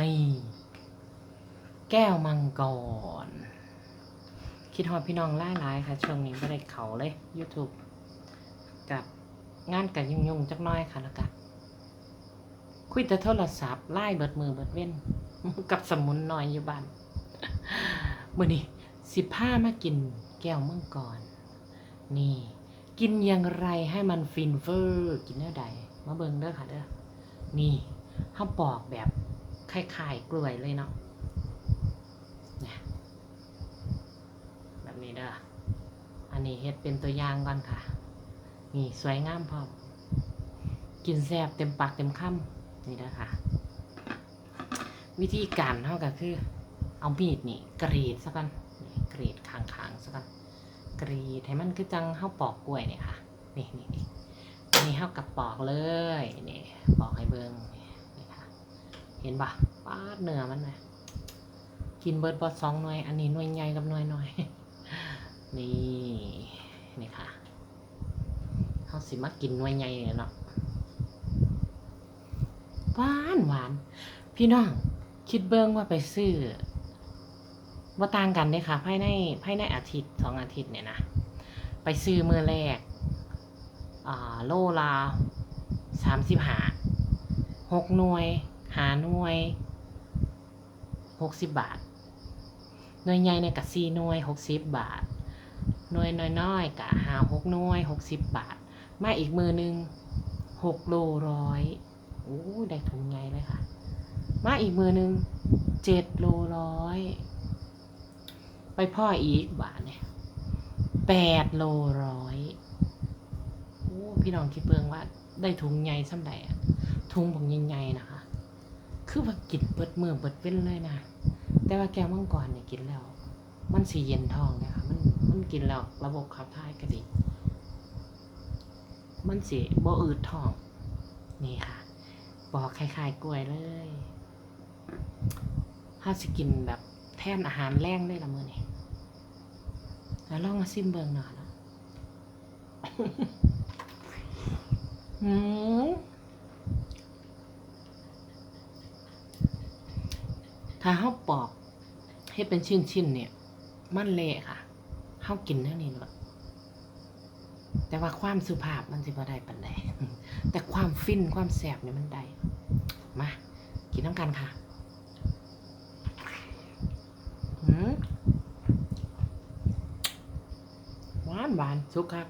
นี่แก้วมังกร คิดฮอดพี่น้องหลายๆค่ะ ช่วงนี้ไม่ได้เขาเลย YouTube กับงานกันยุ่งๆจักน้อยค่ะแล้วกันคุยแต่โทรศัพท์ไล่เบิดมือเบิดเว้น กับสมุนน้อยอยู่บ้านมื่อนี้สิผ้ามากินแก้วมังกร นี่ กินอย่างไรให้มันฟินเฟอร์ กินเนื้อใดมาเบิงเด้อค่ะเด้อนี่ห้าปอกแบบ คล้ายๆกล้วยเลยเนาะเนี่ยแบบนี้เด้ออันนี้เฮ็ดเป็นตัวอย่างก่อนค่ะ นี่สวยงามพร้อมกินแซ่บเต็มปากเต็มคำนี่เด้อค่ะ วิธีการเท่าก็คือ เอามีดนี่กรีดซะก่อนกรีดคางๆซะก่อนกรีดให้มันคือจังเฮาปอกกล้วยเนี่ยค่ะ นี่นี่นี่อันนี้เฮากับปอกเลยนี่ปอกให้เบิ่งนี่นี่ค่ะ เห็นปะปาดเนื้อมันนะกินเบิร์ดบอสองหน่วย อันนี้หน่วยใหญ่กับหน่วยน้อย นี่นี่ค่ะเฮาสิมากินหน่วยใหญ่เนาะหวานหวาน พี่น้อง คิดเบิ้งว่าไปซื้อว่าต่างกันเลยค่ะภายในภายในอาทิตย์สองอาทิตย์เนี่ยนะไปซื้อมือแรกอ่าโลละสามสิบห้าหกหน่วย หาหน่วยหกสิบบาท หน่วยใหญ่เนี่ยกับสี่หน่วยหกสิบบาท หน่วยน้อยๆกับหาหกหน่วยหกสิบบาท มาอีกมือหนึ่งหกโลร้อยโอ้ได้ถุงใหญ่เลยค่ะ มาอีกมือหนึ่งเจ็ดโลร้อยไปพ่ออีกบาทเนี่ยแปดโลร้อยโอ้พี่น้องคิดเบิ่งว่าได้ถุงใหญ่ซ้ำใดอะถุงบอกใหญ่ๆนะคะ คือว่ากินเปิดมือเปิดเป็นเลยนะ แต่ว่าแก้วมังกรเนี่ยกินแล้ว มันสีเย็นทองนี่ยค่ะมันมันกินแล้วระบบขับถ่ายก็ดี มันสีบ่อืดทอง นี่ค่ะ บอกคล้ายๆกล้วยเลยถ้าสิกินแบบแทนอาหารแรงได้ละมือนี่แล้วลองมาซิมเบิงหน่อยนะหืม ถ้าเฮาปอกให้เป็นชิ้นๆเนี่ย มันเละค่ะเฮากินเท่านี้เลยแต่ว่าความสุภาพมันสิบ่ได้ปานใดแต่ความฟินความแสบเนี่ยมันได้ มา กินน้ำกันค่ะหืมหวานหวานสุกครับ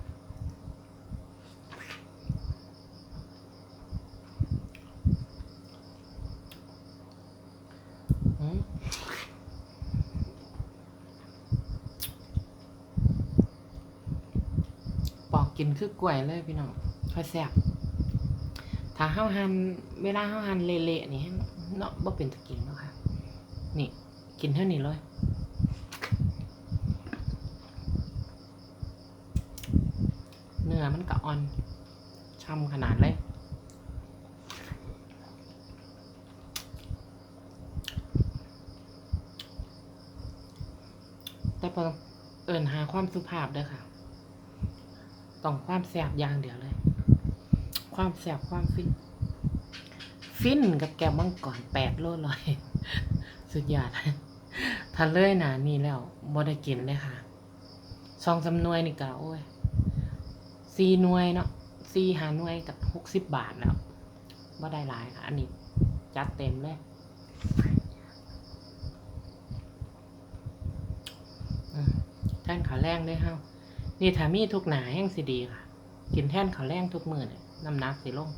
กินคือกล้วยเลยพี่น้องค่อยแซ่บถ้าเฮาหันเวลาเฮาหันเละๆนี่เนาะบ่เป็นตะกินเนาะค่ะ นี่ กินเท่านี้เลยเนื้อมันก็อ่อนช่ำขนาดเลยแต่พอเอินหาความสุภาพเด้อค่ะ ต้องความแสบอย่างเดียวเลย ความแสบความฟิน ฟินกับแกมังก่อนแปดโลลอย สุดยอดถ้าเลยหนานี่แล้วบ่ได้กินเลยค่ะสองสามหน่วยนี่ก็โอ้ยสี่หน่วยเนาะสี่หาหน่วยกับหกสิบบาทแล้วบ่ได้หลายค่ะ อันนี้จัดเต็มเลยท่านขาแรงด้วยเฮา นี่ถ้ามีทุกหนาแห้งสิดีค่ะ กินแท่นขาวแรงทุกมือเนี่ยน้ำหนักสิลง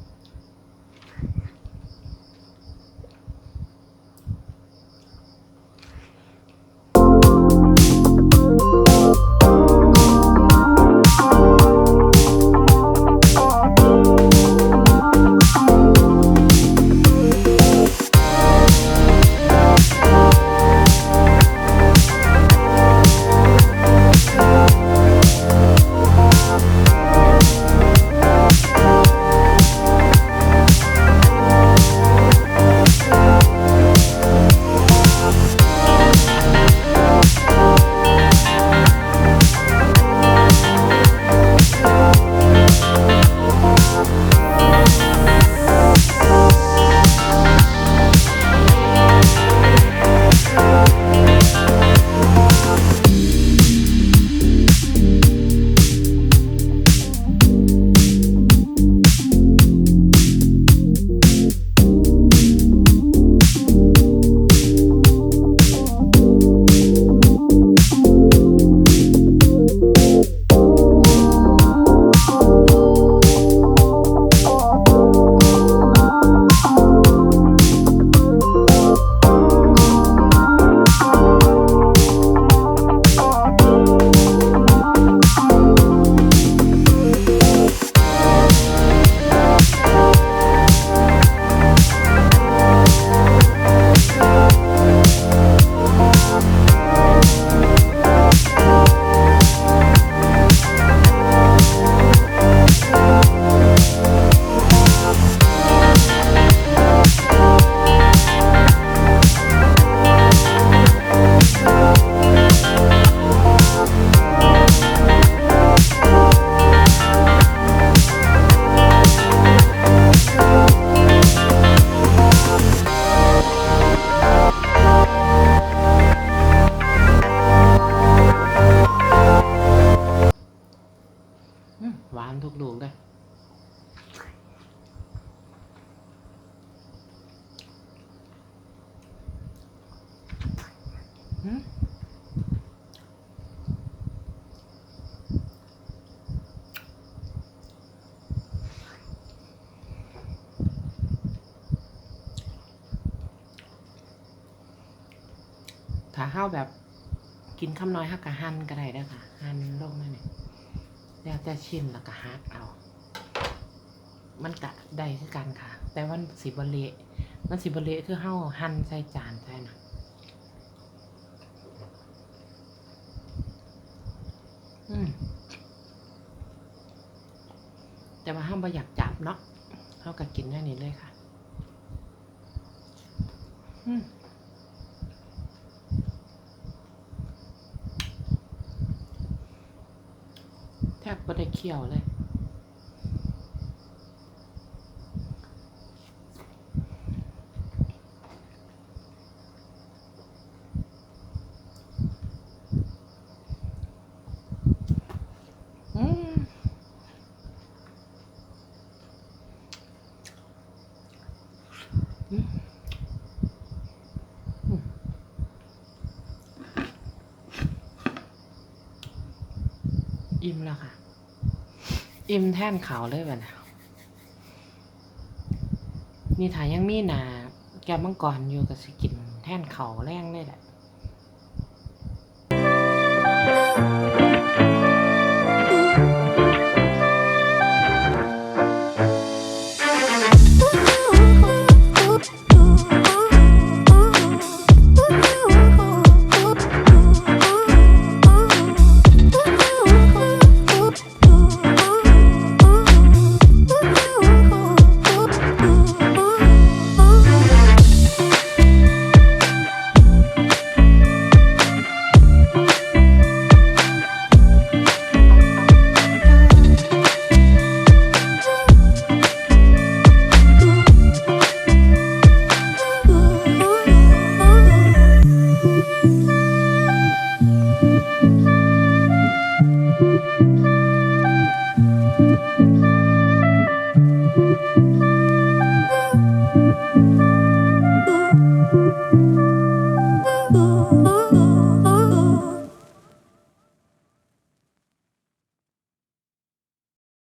ถ้าห้าวแบบกินคำน้อยห้ากะหันก็ได้ด้ค่ะ หันโลงมาเนี่ยแล้วจะชิมแล้วก็ฮักเอา มันกะได้คือกันค่ะ แต่ว่าสิบเละมันสิบเละคือห้าวหันใส่จานใช่ไหม แต่ว่าห้ามบ่อยากจับเนาะเขากับกินแค่นี้เลยค่ะแทบไม่ได้เคี่ยวเลย อิ่มแล้วค่ะ อิ่มแท่นเขาเลยวันนี้นี่ถ่ายยังมีหนาแกมังกรอยู่กับสกินแท่นเขาแรงเลยแหละ you.